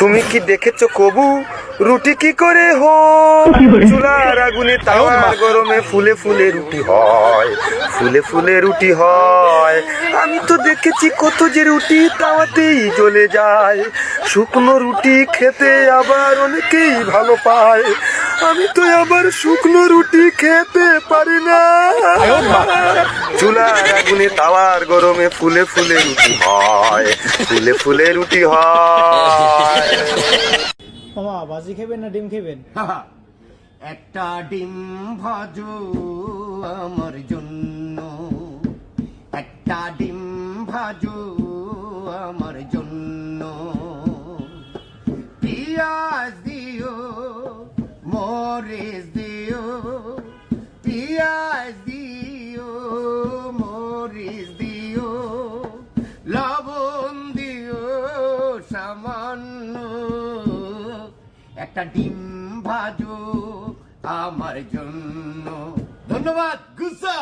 তুমি কি দেখেছ কবু? রুটি কি করে হো চুলার আগুনে তাওয়ার গরমে ফুলে ফুলে রুটি হয় ফুলে ফুলে রুটি হয়। আমি তো দেখেছি কত যে রুটি তাওয়াতেই জ্বলে যায়। শুকনো রুটি খেতে আবার অনেকেই ভালো পায়। আমি তো আবার শুকনো রুটি খেতে পারি না। চুলার আগুনে তাওয়ার গরমে ফুলে ফুলে রুটি হয় ফুলে ফুলে রুটি হয়। মামা বাজি খাবেন না ডিম খাবেন? একটা ডিম ভাজো আমার জন্য। একটা ডিম ভাজো আমার জন্য। মরিচ দিও পিয়াজ দিও মরিচ দিও লবণ দিও সামান্য একটা ডিম ভাজো আমার জন্য। ধন্যবাদ, গুসা।